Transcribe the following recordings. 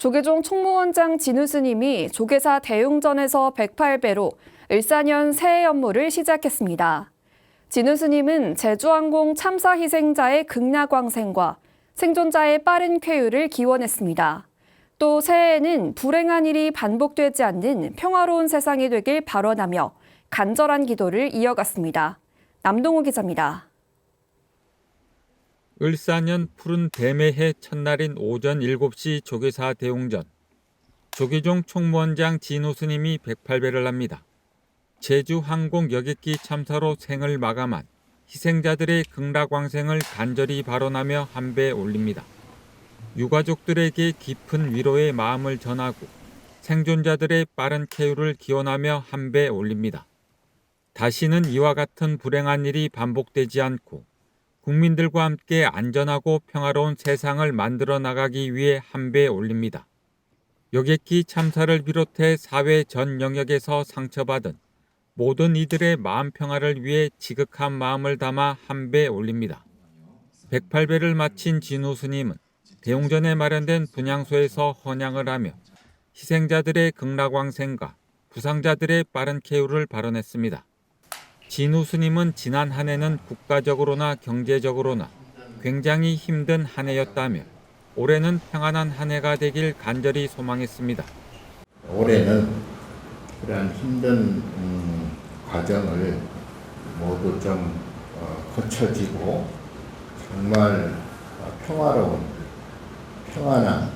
조계종 총무원장 진우 스님이 조계사 대웅전에서 108배로 을사년 새해 연무를 시작했습니다. 진우 스님은 제주항공 참사 희생자의 극락왕생과 생존자의 빠른 쾌유를 기원했습니다. 또 새해에는 불행한 일이 반복되지 않는 평화로운 세상이 되길 발언하며 간절한 기도를 이어갔습니다. 남동호 기자입니다. 을사년 푸른 대매해 첫날인 오전 7시 조계사 대웅전. 조계종 총무원장 진우 스님이 108배를 합니다. 제주 항공 여객기 참사로 생을 마감한 희생자들의 극락왕생을 간절히 발언하며 한배 올립니다. 유가족들에게 깊은 위로의 마음을 전하고 생존자들의 빠른 쾌유를 기원하며 한배 올립니다. 다시는 이와 같은 불행한 일이 반복되지 않고 국민들과 함께 안전하고 평화로운 세상을 만들어 나가기 위해 한배 올립니다. 여객기 참사를 비롯해 사회 전 영역에서 상처받은 모든 이들의 마음 평화를 위해 지극한 마음을 담아 한배 올립니다. 108배를 마친 진우 스님은 대웅전에 마련된 분향소에서 헌양을 하며 희생자들의 극락왕생과 부상자들의 빠른 쾌유를 발언했습니다. 진우 스님은 지난 한 해는 국가적으로나 경제적으로나 굉장히 힘든 한 해였다며 올해는 평안한 한 해가 되길 간절히 소망했습니다. 올해는 그러한 힘든 음, 과정을 모두 좀 어, 거쳐지고 정말 어, 평화로운 평안한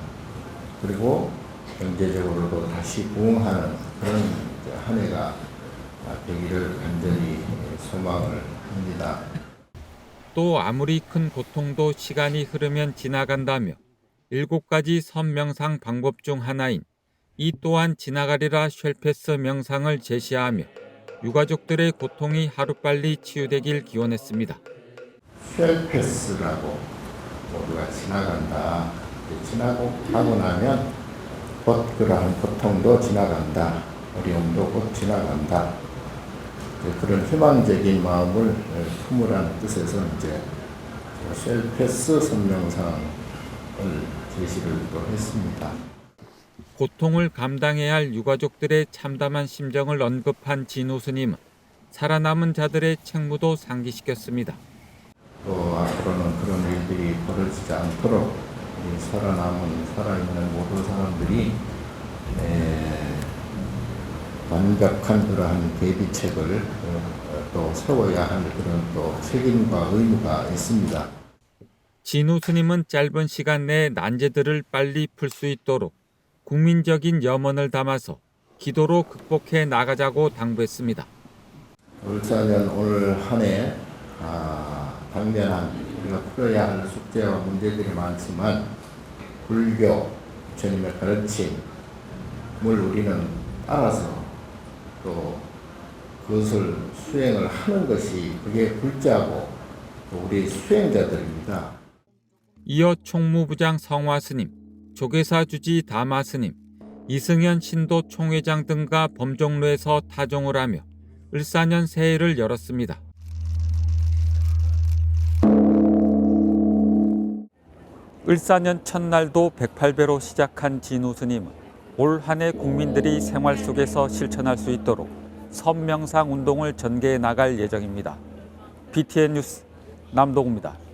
그리고 경제적으로도 다시 부흥하는 그런 한 해가 되기를 간절히 소망을 합니다. 또 아무리 큰 고통도 시간이 흐르면 지나간다며 일곱 가지 선명상 방법 중 하나인 이 또한 지나가리라 쉘패스 명상을 제시하며 유가족들의 고통이 하루빨리 치유되길 기원했습니다. 쉘패스라고 모두가 지나간다. 지나고 하고 나면 곧 그러한 고통도 지나간다. 어려움도 곧 지나간다. 이제 그런 희망적인 마음을 품으라는 뜻에서 이제 쉘패스 선명상을 제시를 또 했습니다. 고통을 감당해야 할 유가족들의 참담한 심정을 언급한 진우 스님은 살아남은 자들의 책무도 상기시켰습니다. 또 앞으로는 그런 일들이 벌어지지 않도록 이 살아남은 살아있는 모든 사람들이 에, 완벽한 그러한 대비책을 어, 또 세워야 할 그런 또 책임과 의무가 있습니다. 진우 스님은 짧은 시간 내에 난제들을 빨리 풀 수 있도록 국민적인 염원을 담아서 기도로 극복해 나가자고 당부했습니다. 울산은 오늘 한해 아, 당면한 우리가 풀어야 할 숙제와 문제들이 많지만 불교 주님의 가르침을 우리는 따라서 또 그것을 수행을 하는 것이 그게 불자고 또 우리 수행자들입니다. 이어 총무부장 성화 스님, 조계사 주지 다마 스님, 이승현 신도 총회장 등과 범종로에서 타종을 하며 을사년 새해를 열었습니다. 을사년 첫날도 108배로 시작한 진우 스님은 올 한해 국민들이 생활 속에서 실천할 수 있도록 선명상 운동을 전개해 나갈 예정입니다. BTN 뉴스 남동우입니다.